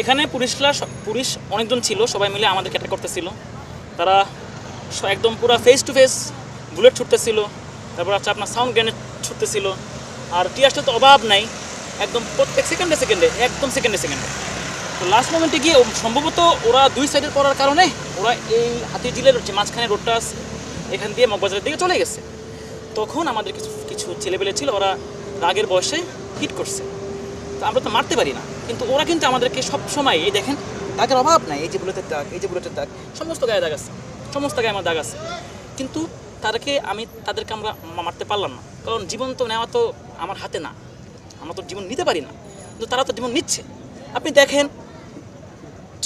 এখানে পুলিশরা পুলিশ অনেকজন ছিল, সবাই মিলে আমাদেরকে অ্যাটাক করতেছিল। তারা একদম পুরো ফেস টু ফেস বুলেট ছুটতেছিল, তারপর হচ্ছে আপনার সাউন্ড গ্রেনেড ছুটতেছিল। আর টিয়াসটা তো অভাব নাই, একদম প্রত্যেক সেকেন্ডে সেকেন্ডে একদম সেকেন্ডে সেকেন্ডে তো লাস্ট মোমেন্টে গিয়ে সম্ভবত ওরা দুই সাইডের পড়ার কারণে ওরা এই হাতিঝিলের যে মাঝখানে রোডটা আছে, এখান দিয়ে মগবাজারের দিকে চলে গেছে। তখন আমাদের কিছু কিছু ছেলেপেলে ছিল, ওরা রাগের বয়সে হিট করছে। তো আমরা তো মারতে পারি না। কিন্তু ওরা কিন্তু আমাদেরকে সব সময় এই দেখেন, দাগের অভাব নাই, এই যে বুলেটের দাগ, এই যে বুলেটের দাগ, সমস্ত গায়ে দাগ আছে, সমস্ত গায়ে আমার দাগ আছে। কিন্তু তাদেরকে আমি, তাদেরকে আমরা মারতে পারলাম না। কারণ জীবন তো নেওয়া তো আমার হাতে না। আমরা তো জীবন নিতে পারি না। কিন্তু তারা তো জীবন নিচ্ছে। আপনি দেখেন,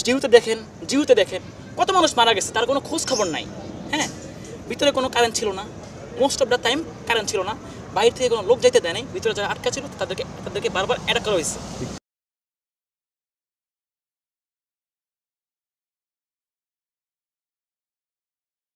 জিউতে দেখেন জিউতে দেখেন, কত মানুষ মারা গেছে, তার কোনো খোঁজ খবর নাই। হ্যাঁ? ভিতরে কোনো কারেন্ট ছিল না। Most of the time current ছিল না। বাইরে থেকে কোনো লোক যাইতে দেয় নাই। ভিতরে যারা আটকা ছিল, তাদেরকে তাদেরকে বারবার অ্যাটাক করা হয়েছে।